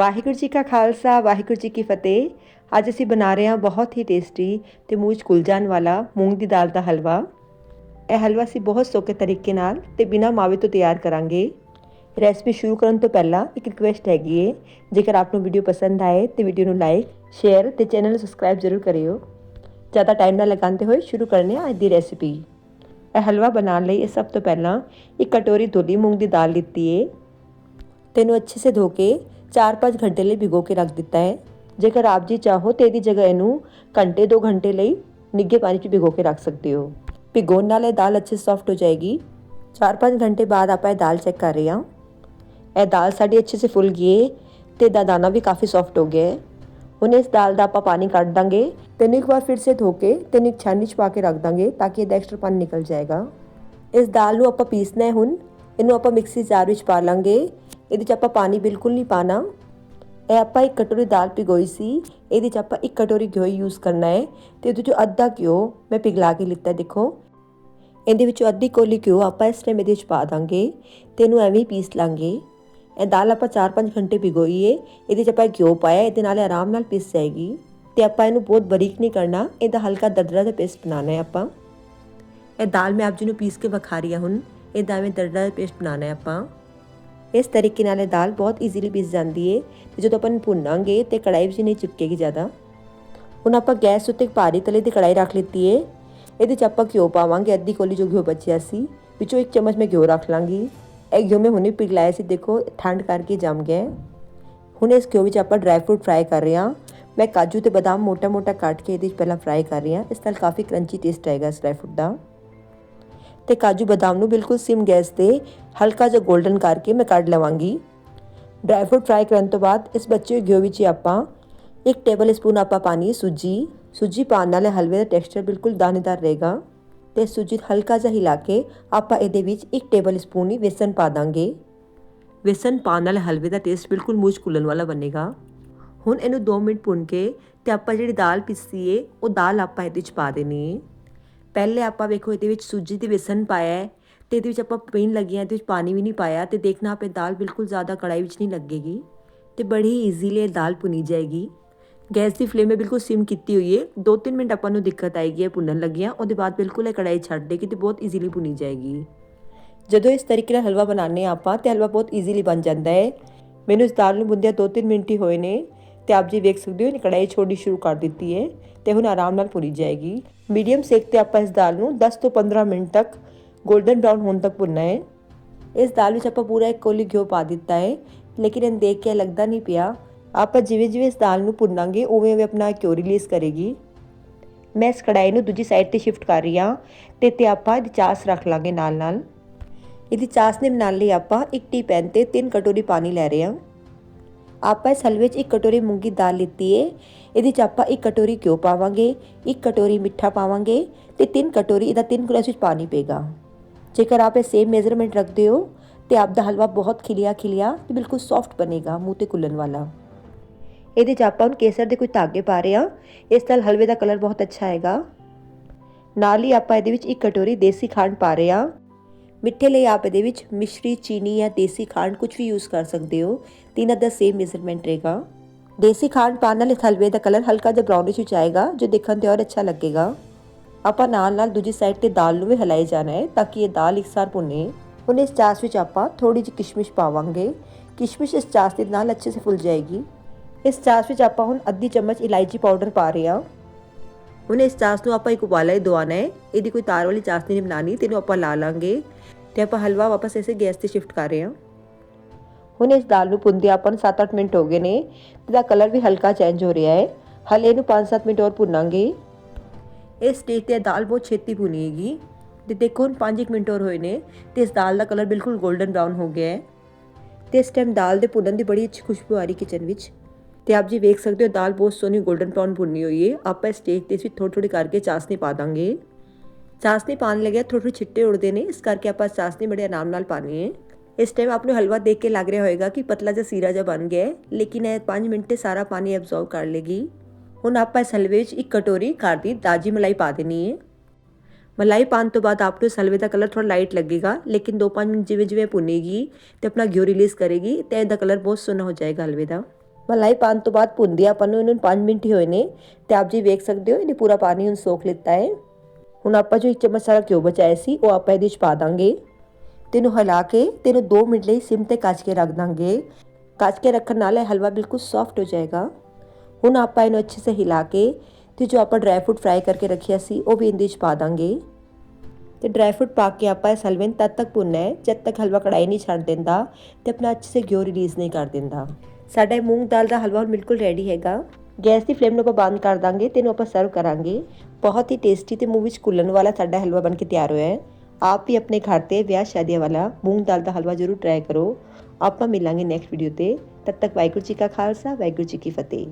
ਵਾਹਿਗੁਰੂ ਜੀ ਕਾ ਖਾਲਸਾ, ਵਾਹਿਗੁਰੂ ਜੀ ਕੀ ਫਤਿਹ। ਅੱਜ ਅਸੀਂ ਬਣਾ ਰਹੇ ਹਾਂ ਬਹੁਤ ਹੀ ਟੇਸਟੀ ਤੇ ਮੂੰਹ 'ਚ ਘੁਲ ਜਾਣ ਵਾਲਾ ਮੂੰਗ ਦੀ ਦਾਲ ਦਾ ਹਲਵਾ। ਇਹ ਹਲਵਾ ਅਸੀਂ ਬਹੁਤ ਸੌਖੇ ਤਰੀਕੇ ਨਾਲ ਤੇ ਬਿਨਾਂ ਮਾਵੇ ਤੋਂ ਤਿਆਰ ਕਰਾਂਗੇ। ਰੈਸਪੀ ਸ਼ੁਰੂ ਕਰਨ ਤੋਂ ਪਹਿਲਾਂ ਇੱਕ ਰਿਕੁਐਸਟ ਹੈਗੀ ਏ। ਜੇਕਰ ਆਪ ਨੂੰ ਵੀਡੀਓ ਪਸੰਦ ਆਏ ਤੇ ਵੀਡੀਓ ਨੂੰ ਲਾਈਕ ਸ਼ੇਅਰ ਤੇ ਚੈਨਲ ਨੂੰ ਸਬਸਕ੍ਰਾਈਬ ਜ਼ਰੂਰ ਕਰਿਓ। ਜ਼ਿਆਦਾ ਟਾਈਮ ਨਾ ਲਗਾਉਂਦੇ ਹੋਏ ਸ਼ੁਰੂ ਕਰਨੇ ਆ ਅੱਜ ਦੀ ਰੈਸਪੀ ਇਹ ਹਲਵਾ ਬਣਾਉਣ ਲਈ ਇਹ ਸਭ ਤੋਂ ਪਹਿਲਾਂ ਇੱਕ ਕਟੋਰੀ ਧੁਲੀ ਮੂੰਗ ਦੀ ਦਾਲ ਲਿੱਤੀ ਏ। ਤੈਨੂੰ ਅੱਛੇ ਸੇ ਧੋ ਕੇ 4-5 ਘੰਟੇ ਲਈ ਭਿਗੋ ਕੇ ਰੱਖ ਦਿੱਤਾ ਹੈ। ਜੇਕਰ ਆਪ ਜੀ ਚਾਹੋ ਤੇ ਇਹਦੀ ਜਗ੍ਹਾ ਇਹਨੂੰ ਘੰਟੇ 2 ਘੰਟੇ ਲਈ ਨਿੱਘੇ ਪਾਣੀ 'ਚ ਭਿਗੋ ਕੇ ਰੱਖ ਸਕਦੇ ਹੋ। ਭਿਗੋਣ ਨਾਲ ਇਹ ਦਾਲ ਅੱਛੇ ਸੌਫਟ ਹੋ ਜਾਏਗੀ। 4-5 ਘੰਟੇ ਬਾਅਦ ਆਪਾਂ ਇਹ ਦਾਲ ਚੈੱਕ ਕਰ ਰਹੇ ਹਾਂ। ਇਹ ਦਾਲ ਸਾਡੀ ਅੱਛੇ ਸੇ ਫੁੱਲ ਗਈ ਹੈ ਤੇ ਦਾ ਦਾਣਾ ਵੀ ਕਾਫੀ ਸੌਫਟ ਹੋ ਗਿਆ ਹੈ ਹੁਣ ਇਸ ਦਾਲ ਦਾ ਆਪਾਂ ਪਾਣੀ ਕੱਢ ਦਾਂਗੇ ਤੈਨੂੰ ਇੱਕ ਵਾਰ ਫਿਰ ਸੇ ਧੋ ਕੇ ਤੈਨੂੰ ਇੱਕ ਛਾਨੀ 'ਚ ਪਾ ਕੇ ਰੱਖ ਦਾਂਗੇ ਤਾਂ ਕਿ ਇਹਦਾ ਐਕਸਟਰਾ ਪਾਣੀ ਨਿਕਲ ਜਾਏਗਾ। ਇਸ ਦਾਲ ਨੂੰ ਆਪਾਂ ਪੀਸਣਾ ਹੈ ਹੁਣ। ਇਹਨੂੰ ਆਪਾਂ ਮਿਕਸੀ ਜਾਰ ਵਿੱਚ ਪਾ ਲਾਂਗੇ। ਇਹਦੇ 'ਚ ਆਪਾਂ ਪਾਣੀ ਬਿਲਕੁਲ ਨਹੀਂ ਪਾਣਾ। ਇਹ ਆਪਾਂ ਇੱਕ ਕਟੋਰੀ ਦਾਲ ਪਿਗੋਈ ਸੀ। ਇਹਦੇ 'ਚ ਆਪਾਂ ਇੱਕ ਕਟੋਰੀ ਘਿਓ ਯੂਜ਼ ਕਰਨਾ ਹੈ। ਤੇ ਇਹਦੇ 'ਚੋਂ ਅੱਧਾ ਘਿਓ ਮੈਂ ਪਿਘਲਾ ਕੇ ਲਿੱਤਾ, ਦੇਖੋ। ਇਹਦੇ ਵਿੱਚੋਂ ਅੱਧੀ ਕੋਲੀ ਘਿਓ ਆਪਾਂ ਇਸ ਟਾਈਮ ਇਹਦੇ 'ਚ ਪਾ ਦਾਂਗੇ। ਤੇ ਇਹਨੂੰ ਐਵੇਂ ਹੀ ਪੀਸ ਲਾਂਗੇ। ਇਹ ਦਾਲ ਆਪਾਂ 4-5 ਘੰਟੇ ਭਿਗੋਈਏ ਇਹਦੇ 'ਚ ਆਪਾਂ ਘਿਓ ਪਾਇਆ, ਇਹਦੇ ਨਾਲ ਆਰਾਮ ਨਾਲ ਪੀਸ ਜਾਏਗੀ। ਤੇ ਆਪਾਂ ਇਹਨੂੰ ਬਹੁਤ ਬਰੀਕ ਨਹੀਂ ਕਰਨਾ। ਇਹਦਾ ਹਲਕਾ ਦਰਦਰਾ ਦਾ ਪੇਸਟ ਬਣਾਉਣਾ ਹੈ ਆਪਾਂ। ਇਹ ਦਾਲ ਮੈਂ ਆਪ ਜੀ ਨੂੰ ਪੀਸ ਕੇ ਵਿਖਾ ਰਹੀ ਹਾਂ ਹੁਣ। ਇਹਦਾ ਐਵੇਂ ਦਰਦਰਾ ਜਿਹਾ ਪੇਸਟ ਬਣਾਉਣਾ ਹੈ ਆਪਾਂ। ਇਸ ਤਰੀਕੇ ਨਾਲ ਇਹ ਦਾਲ ਬਹੁਤ ਈਜ਼ੀਲੀ ਪੀਸ ਜਾਂਦੀ ਏ ਤੇ ਜਦੋਂ ਆਪਾਂ ਇਹਨੂੰ ਭੁੰਨਾਂਗੇ ਤੇ ਕੜਾਈ ਵਿੱਚ ਨਹੀਂ ਚਿਪਕੇਗੀ ਜ਼ਿਆਦਾ। ਹੁਣ ਆਪਾਂ ਗੈਸ ਉੱਤੇ ਇੱਕ ਭਾਰੀ ਤਲੇ ਦੀ ਕੜਾਈ ਰੱਖ ਲਿੱਤੀ ਏ। ਇਹਦੇ 'ਚ ਆਪਾਂ ਘਿਓ ਪਾਵਾਂਗੇ, ਅੱਧੀ ਕੋਲੀ ਜੋ ਘਿਓ ਬਚਿਆ ਸੀ, ਵਿੱਚੋਂ ਇੱਕ ਚਮਚ ਮੈਂ ਘਿਓ ਰੱਖ ਲਾਂਗੀ। ਇਹ ਘਿਓ ਮੈਂ ਹੁਣੇ ਪਿਘਲਾਇਆ ਸੀ, ਦੇਖੋ ਠੰਡ ਕਰਕੇ ਜੰਮ ਗਿਆ ਹੁਣ ਇਸ ਘਿਓ ਵਿੱਚ ਆਪਾਂ ਡਰਾਈ ਫਰੂਟ ਫਰਾਈ ਕਰ ਰਹੇ ਹਾਂ ਮੈਂ ਕਾਜੂ ਤੇ ਬਦਾਮ ਮੋਟਾ-ਮੋਟਾ ਕੱਟ ਕੇ ਇਹਦੇ ਵਿੱਚ ਪਹਿਲਾਂ ਫਰਾਈ ਕਰ ਰਹੀ ਹਾਂ ਇਸ ਨਾਲ ਕਾਫੀ ਕਰੰਚੀ ਟੇਸਟ ਆਏਗਾ ਇਸ ਡਰਾਈ ਫਰੂਟ ਦਾ। ਤੇ ਕਾਜੂ ਬਦਾਮ ਨੂੰ ਬਿਲਕੁਲ ਸਿਮ ਗੈਸ ਤੇ ਹਲਕਾ ਜਿਹਾ 골ਡਨ ਕਰਕੇ ਮੈਂ ਕੱਢ ਲਵਾਂਗੀ। ਡਰਾਈ ਫਰੂਟ ਫਰਾਈ ਕਰਨ ਤੋਂ ਬਾਅਦ ਇਸ ਬੱਚੇ ਘਿਓ ਵਿੱਚ ਆਪਾਂ ਇੱਕ ਟੇਬਲ ਸਪੂਨ ਆਪਾਂ ਪਾਣੀ, ਸੂਜੀ ਸੂਜੀ ਪਾਉਣ ਨਾਲ ਹਲਵੇ ਦਾ ਟੈਕਸਚਰ ਬਿਲਕੁਲ ਦਾਣੇਦਾਰ ਰਹੇਗਾ ਤੇ ਸੂਜੀ ਹਲਕਾ ਜਿਹਾ ਹਿਲਾ ਕੇ ਆਪਾਂ ਇਹਦੇ ਵਿੱਚ ਇੱਕ ਟੇਬਲ ਸਪੂਨ ਹੀ ਵੇਸਨ ਪਾ ਦਾਂਗੇ। ਵੇਸਣ ਪਾਉਣ ਨਾਲ ਹਲਵੇ ਦਾ ਟੇਸਟ ਬਿਲਕੁਲ ਮੂੰਹ 'ਚ ਵਾਲਾ ਬਣੇਗਾ। ਹੁਣ ਇਹਨੂੰ 2 ਮਿੰਟ ਭੁੰਨ ਕੇ ਤੇ ਆਪਾਂ ਜਿਹੜੀ ਦਾਲ ਪੀਸੀ ਏ ਉਹ ਦਾਲ ਆਪਾਂ ਇਹਦੇ ਵਿੱਚ ਪਾ ਦੇਣੀ ਏ। ਪਹਿਲੇ ਆਪਾਂ ਵੇਖੋ ਇਹਦੇ ਵਿੱਚ ਸੂਜੀ ਤੇ ਵੇਸਣ ਪਾਇਆ ਹੈ ਤੇ ਇਹਦੇ ਵਿੱਚ ਆਪਾਂ ਪੀਣ ਲੱਗੇ ਲੱਗੀਆਂ ਇਹਦੇ ਵਿੱਚ ਪਾਣੀ ਵੀ ਨਹੀਂ ਪਾਇਆ ਤੇ ਦੇਖਣਾ ਆਪੇ ਦਾਲ ਬਿਲਕੁਲ ਜ਼ਿਆਦਾ ਕੜਾਈ ਵਿੱਚ ਨਹੀਂ ਲੱਗੇਗੀ ਤੇ ਬੜੀ ਈਜ਼ੀਲੀ ਇਹ ਦਾਲ ਭੁਨੀ ਜਾਏਗੀ। ਗੈਸ ਦੀ ਫਲੇਮ ਮੈਂ ਬਿਲਕੁਲ ਸਿਮ ਕੀਤੀ ਹੋਈ ਹੈ। 2-3 ਮਿੰਟ ਆਪਾਂ ਨੂੰ ਦਿੱਕਤ ਆਏਗੀ, ਇਹ ਭੁੰਨਣ ਲੱਗਿਆਂ। ਉਹਦੇ ਬਾਅਦ ਬਿਲਕੁਲ ਇਹ ਕੜਾਈ ਛੱਡ ਦੇਗੀ ਤੇ ਬਹੁਤ ਈਜ਼ੀਲੀ ਭੁਨੀ ਜਾਏਗੀ। ਜਦੋਂ ਇਸ ਤਰੀਕੇ ਨਾਲ ਹਲਵਾ ਬਣਾਉਂਦੇ ਆ ਆਪਾਂ ਤੇ ਹਲਵਾ ਬਹੁਤ ਈਜ਼ੀਲੀ ਬਣ ਜਾਂਦਾ ਹੈ। ਮੈਨੂੰ ਇਸ ਦਾਲ ਨੂੰ ਬੁੰਦਿਆ 2-3 ਮਿੰਟ ਹੀ ਹੋਏ ਨੇ। ਤੇ ਆਪ ਜੀ ਵੇਖ ਸਕਦੇ ਹੋ ਇਹਨੇ ਕੜਾਈ ਛੋੜੀ ਸ਼ੁਰੂ ਕਰ ਦਿੱਤੀ ਹੈ ਤੇ ਹੁਣ ਆਰਾਮ ਨਾਲ ਭੁਰੀ ਜਾਏਗੀ। ਮੀਡੀਅਮ ਸੇਕ ਤੇ ਆਪਾਂ ਇਸ ਦਾਲ ਨੂੰ 10 ਤੋਂ 15 ਮਿੰਟ ਤੱਕ 골ਡਨ ਬ੍ਰਾਊਨ ਹੋਣ ਤੱਕ ਭੁੰਨਣਾ ਹੈ। ਇਸ ਦਾਲ ਵਿੱਚ ਆਪਾਂ ਪੂਰਾ ਇੱਕ ਕੋਲੀ ਘਿਓ ਪਾ ਦਿੱਤਾ ਹੈ, ਲੇਕਿਨ ਇਹ ਦੇਖ ਕੇ ਲੱਗਦਾ ਨਹੀਂ ਪਿਆ। ਆਪਾਂ ਜਿਵੇਂ ਜਿਵੇਂ ਇਸ ਦਾਲ ਨੂੰ ਭੁੰਨਾਂਗੇ, ਉਵੇਂ ਉਵੇਂ ਆਪਣਾ ਘਿਓ ਰਿਲੀਜ਼ ਕਰੇਗੀ। ਮੈਂ ਇਸ ਕੜਾਈ ਨੂੰ ਦੂਜੀ ਸਾਈਡ ਤੇ ਸ਼ਿਫਟ ਕਰ ਰਹੀ ਹਾਂ ਤੇ ਤੇ ਆਪਾਂ ਇਹਦੀ ਚਾਸ ਰੱਖ ਲਾਂਗੇ ਨਾਲ ਨਾਲ ਇਹਦੀ ਚਾਸ ਨੇ ਬਣਾਉਣ ਲਈ ਆਪਾਂ ਇੱਕ ਟੀ ਪੈਨ ਤੇ 3 ਕਟੋਰੀ ਪਾਣੀ ਲੈ ਰਹੇ ਹਾਂ। ਆਪਾਂ ਇਸ ਹਲਵੇ 'ਚ ਇੱਕ ਕਟੋਰੀ ਮੂੰਗੀ ਦਾਲ ਲਿੱਤੀ ਏ। ਇਹਦੇ 'ਚ ਆਪਾਂ ਇੱਕ ਕਟੋਰੀ ਘਿਓ ਪਾਵਾਂਗੇ, ਇੱਕ ਕਟੋਰੀ ਮਿੱਠਾ ਪਾਵਾਂਗੇ ਤੇ ਤਿੰਨ ਕਟੋਰੀ, ਇਹਦਾ ਤਿੰਨ ਗਲਾਸ ਵਿੱਚ ਪਾਣੀ ਪਏਗਾ। ਜੇਕਰ ਆਪ ਇਹ ਸੇਮ ਮੈਜ਼ਰਮੈਂਟ ਰੱਖਦੇ ਹੋ, ਤੇ ਆਪ ਦਾ ਹਲਵਾ ਬਹੁਤ ਖਿਲਿਆ ਖਿਲਿਆ ਤੇ ਬਿਲਕੁਲ ਸੌਫਟ ਬਣੇਗਾ, ਮੂੰਹ ਤੇ ਕੁੱਲਣ ਵਾਲਾ। ਇਹਦੇ 'ਚ ਆਪਾਂ ਹੁਣ ਕੇਸਰ ਦੇ ਕੁਝ ਧਾਗੇ ਪਾ ਰਹੇ ਹਾਂ। ਇਸ ਨਾਲ ਹਲਵੇ ਦਾ ਕਲਰ ਬਹੁਤ ਅੱਛਾ ਆਏਗਾ। ਨਾਲ ਹੀ ਆਪਾਂ ਇਹਦੇ ਵਿੱਚ ਇੱਕ ਕਟੋਰੀ ਦੇਸੀ ਖੰਡ ਪਾ ਰਹੇ ਹਾਂ। ਮਿੱਠੇ ਲਈ ਆਪ ਇਹਦੇ ਵਿੱਚ ਮਿਸ਼ਰੀ, ਚੀਨੀ ਜਾਂ ਦੇਸੀ ਖਾਂਡ ਕੁਝ ਵੀ ਯੂਜ਼ ਕਰ ਸਕਦੇ ਹੋ। ਤਿੰਨਾਂ ਦਾ ਸੇਮ ਮੈਜ਼ਰਮੈਂਟ ਰਹੇਗਾ। ਦੇਸੀ ਖਾਂਡ ਪਾਉਣ ਨਾਲ ਇਸ ਹਲਵੇ ਦਾ ਕਲਰ ਹਲਕਾ ਜਿਹਾ ਬਰਾਊਨਿਸ਼ ਵਿੱਚ ਆਏਗਾ, ਜੋ ਦੇਖਣ ਤੇ ਹੋਰ ਅੱਛਾ ਲੱਗੇਗਾ। ਆਪਾਂ ਨਾਲ ਨਾਲ ਦੂਜੀ ਸਾਈਡ ਤੇ ਦਾਲ ਨੂੰ ਵੀ ਹਿਲਾਈ ਜਾਣਾ ਹੈ, ਤਾਂ ਕਿ ਇਹ ਦਾਲ ਇਕਸਾਰ ਭੁੰਨੇ। ਹੁਣ ਇਸ ਚਾਸ ਵਿੱਚ ਆਪਾਂ ਥੋੜੀ ਜਿਹੀ ਕਿਸ਼ਮਿਸ਼ ਪਾਵਾਂਗੇ। ਕਿਸ਼ਮਿਸ਼ ਇਸ ਚਾਸ ਦੇ ਨਾਲ ਅੱਛੇ ਸੇ ਫੁੱਲ ਜਾਏਗੀ। ਇਸ ਚਾਸ ਵਿੱਚ ਆਪਾਂ ਹੁਣ ਅੱਧੀ ਚਮਚ ਇਲਾਇਚੀ ਪਾਊਡਰ ਪਾ ਰਹੇ ਹਾਂ। ਹੁਣ ਇਸ ਚਾਸ ਨੂੰ ਆਪਾਂ ਇੱਕ ਉਬਾਲਾ ਹੀ ਦਵਾਣਾ ਹੈ। ਇਹਦੀ ਕੋਈ ਤਾਰ ਵਾਲੀ ਚਾਸ ਨਹੀਂ ਬਣਾਣੀ ਤੈਨੂੰ ਆਪਾਂ ਲਾ ਲਾਂਗੇ। ਤੇ ਆਪਾਂ ਹਲਵਾ ਵਾਪਸ ਇਸੇ ਗੈਸ ਤੇ ਸ਼ਿਫਟ ਕਰ ਰਹੇ ਹਾਂ। ਹੁਣ ਇਸ ਦਾਲ ਨੂੰ ਪੁੰਦੇ ਆਪਾਂ ਨੂੰ 7-8 ਮਿੰਟ ਹੋ ਗਏ ਨੇ। ਇਹਦਾ ਕਲਰ ਵੀ ਹਲਕਾ ਚੇਂਜ ਹੋ ਰਿਹਾ ਹੈ। ਹਲੇ ਇਹਨੂੰ 5-7 ਮਿੰਟ ਹੋਰ ਭੁੰਨਾਂਗੇ। ਇਸ ਸਟੇਜ ਤੇ ਦਾਲ ਬਹੁਤ ਛੇਤੀ ਭੁਨੀਏਗੀ। ਤੇ ਦੇਖੋ ਹੁਣ 5 ਮਿੰਟ ਹੋਰ ਹੋਏ ਨੇ ਤੇ ਇਸ ਦਾਲ ਦਾ ਕਲਰ ਬਿਲਕੁਲ 골ਡਨ ਬ੍ਰਾਊਨ ਹੋ ਗਿਆ ਹੈ। ਤੇ ਇਸ ਟਾਈਮ ਦਾਲ ਦੇ ਭੁੰਨਣ ਦੀ ਬੜੀ ਅੱਛੀ ਖੁਸ਼ਬੂ ਆ ਰਹੀ ਕਿਚਨ ਵਿੱਚ। ਤੇ ਆਪ ਜੀ ਵੇਖ ਸਕਦੇ ਹੋ, ਦਾਲ ਬਹੁਤ ਸੋਹਣੀ 골ਡਨ ਬ੍ਰਾਊਨ ਭੁੰਨੀ ਹੋਈ ਹੈ। ਆਪਾਂ ਸਟੇਜ ਤੇ ਇਸ ਵਿੱਚ ਥੋੜੀ ਥੋੜੀ ਕਰਕੇ ਚਾਸਨੀ ਪਾ ਦਾਂਗੇ। ਚਾਸਨੀ ਪਾਣ ਲੱਗਿਆ ਥੋੜੇ ਥੋੜੇ ਛਿੱਟੇ ਉੜਦੇ ਨੇ, ਇਸ ਕਰਕੇ ਆਪਾਂ ਚਾਸਨੀ ਬੜੇ ਆਰਾਮ ਨਾਲ ਪਾਣੀ ਹੈ। ਇਸ ਟਾਈਮ ਆਪ ਨੂੰ ਹਲਵਾ ਦੇਖ ਕੇ ਲੱਗ ਰਿਹਾ ਹੋਵੇਗਾ ਕਿ ਪਤਲਾ ਜਿਹਾ ਸੀਰਾ ਜਿਹਾ ਬਣ ਗਿਆ ਲੇਕਿਨ ਇਹ 5 ਮਿੰਟ ਤੇ ਸਾਰਾ ਪਾਣੀ ਐਬਜ਼ੌਰਬ ਕਰ ਲੇਗੀ ਹੁਣ ਆਪਾਂ ਇਸ ਹਲਵੇ 'ਚ ਇੱਕ ਕਟੋਰੀ ਘਰ ਦੀ ਤਾਜੀ ਮਲਾਈ ਪਾ ਦੇਣੀ ਹੈ। ਮਲਾਈ ਪਾਉਣ ਤੋਂ ਬਾਅਦ ਆਪ ਨੂੰ ਇਸ ਹਲਵੇ ਦਾ ਕਲਰ ਥੋੜਾ ਲਾਈਟ ਲੱਗੇਗਾ, ਲੇਕਿਨ 2-5 ਮਿੰਟ ਜਿਵੇਂ ਜਿਵੇਂ ਭੁੰਨੇਗੀ ਤੇ ਆਪਣਾ ਘਿਓ ਰਿਲੀਜ਼ ਕਰੇਗੀ, ਤੇ ਇਹਦਾ ਕਲਰ ਬਹੁਤ ਸੋਹਣਾ ਹੋ ਜਾਏਗਾ ਹਲਵੇ ਦਾ। ਮਲਾਈ ਪਾਉਣ ਤੋਂ ਬਾਅਦ ਭੁੰਦੀ ਆਪਾਂ ਨੂੰ, ਇਹਨੂੰ 5 ਮਿੰਟ ਹੀ ਹੋਏ ਨੇ। ਤੇ ਆਪ ਜੀ ਵੇਖ ਸਕਦੇ ਹੋ, ਇਹਨੇ ਪੂਰਾ ਪਾਣੀ ਹੁਣ ਸੋਖ ਲਿੱਤਾ ਹੈ। ਹੁਣ ਆਪਾਂ ਜੋ ਇੱਕ ਚਮਚ ਸਾਰਾ ਘਿਓ ਬਚਾਇਆ ਸੀ, ਉਹ ਆਪਾਂ ਇਹਦੇ ਵਿੱਚ ਪਾ ਦਾਂਗੇ। ਤੇ ਇਹਨੂੰ ਹਿਲਾ ਕੇ ਤੇ ਇਹਨੂੰ 2 ਮਿੰਟ ਲਈ ਸਿਮ ਤੇ ਕੱਚ ਕੇ ਰੱਖ ਦਾਂਗੇ। ਕੱਚ ਕੇ ਰੱਖਣ ਨਾਲ ਇਹ ਹਲਵਾ ਬਿਲਕੁਲ ਸੌਫਟ ਹੋ ਜਾਏਗਾ। ਹੁਣ ਆਪਾਂ ਇਹਨੂੰ ਅੱਛੇ ਸੇ ਹਿਲਾ ਕੇ ਤੇ ਜੋ ਆਪਾਂ ਡਰਾਈ ਫਰੂਟ ਫਰਾਈ ਕਰਕੇ ਰੱਖਿਆ ਸੀ, ਉਹ ਵੀ ਇਹਦੇ ਵਿੱਚ ਪਾ ਦਾਂਗੇ। ਤੇ ਡਰਾਈ ਫਰੂਟ ਪਾ ਕੇ ਆਪਾਂ ਇਸ ਹਲਵੇ ਨੂੰ ਤਦ ਤੱਕ ਭੁੰਨਣਾ ਹੈ, ਜਦ ਤੱਕ ਹਲਵਾ ਕੜਾਈ ਨਹੀਂ ਛੱਡ ਦਿੰਦਾ ਤੇ ਆਪਣਾ ਅੱਛੇ ਸੇ ਘਿਓ ਰਿਲੀਜ਼ ਨਹੀਂ ਕਰ ਦਿੰਦਾ। ਸਾਡਾ ਇਹ ਮੂੰਗ ਦਾਲ ਦਾ ਹਲਵਾ ਹੁਣ ਬਿਲਕੁਲ ਰੈਡੀ ਹੈਗਾ। ਗੈਸ ਦੀ ਫਲੇਮ ਨੂੰ ਆਪਾਂ ਬੰਦ ਕਰ ਦਾਂਗੇ ਤੇ ਇਹਨੂੰ ਆਪਾਂ ਸਰਵ ਕਰਾਂਗੇ। ਬਹੁਤ ਹੀ ਟੇਸਟੀ ਤੇ ਮੂੰਹ ਵਿੱਚ ਘੁੱਲਣ ਵਾਲਾ ਸਾਡਾ ਹਲਵਾ ਬਣ ਕੇ ਤਿਆਰ ਹੋਇਆ ਹੈ। ਆਪ ਵੀ ਆਪਣੇ ਘਰ ਤੇ ਵਿਆਹ ਸ਼ਾਦੀਆਂ ਵਾਲਾ ਮੂੰਗ ਦਾਲ ਦਾ ਹਲਵਾ ਜ਼ਰੂਰ ਟਰਾਈ ਕਰੋ। ਆਪਾਂ ਮਿਲਾਂਗੇ ਨੈਕਸਟ ਵੀਡੀਓ ਤੇ। ਤਦ ਤੱਕ ਵਾਹਿਗੁਰੂ ਜੀ ਕਾ ਖਾਲਸਾ, ਵਾਹਿਗੁਰੂ ਜੀ ਕੀ ਫਤਿਹ।